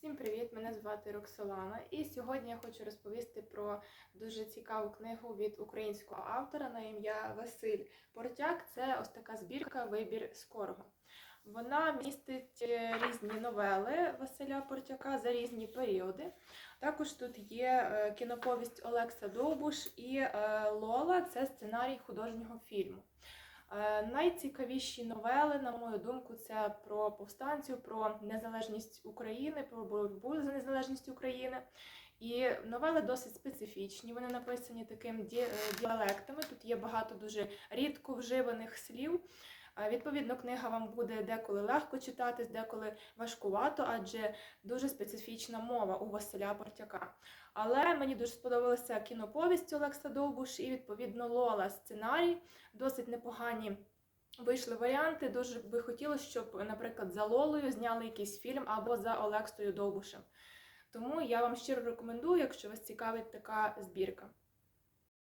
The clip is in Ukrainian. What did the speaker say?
Всім привіт! Мене звати Роксолана, і сьогодні я хочу розповісти про дуже цікаву книгу від українського автора на ім'я Василь Портяк. Це ось така збірка Вибір скорого. Вона містить е, різні новели Василя Портяка за різні періоди. Також тут є е, кіноповість Олекса Довбуш і е, Лола це сценарій художнього фільму. Е, Найцікавіші новели, на мою думку, це про повстанців, про незалежність України, про боротьбу за незалежність України. І новели досить специфічні. Вони написані таким е, діалектами. Тут є багато дуже рідко вживаних слів. Відповідно, книга вам буде деколи легко читатись, деколи важкувато, адже дуже специфічна мова у Василя Портяка. Але мені дуже сподобалася кіноповість Олекса Довбуш і відповідно Лола сценарій досить непогані вийшли варіанти. Дуже би хотілося, щоб, наприклад, за Лолою зняли якийсь фільм або за Олексою Довбушем. Тому я вам щиро рекомендую, якщо вас цікавить така збірка.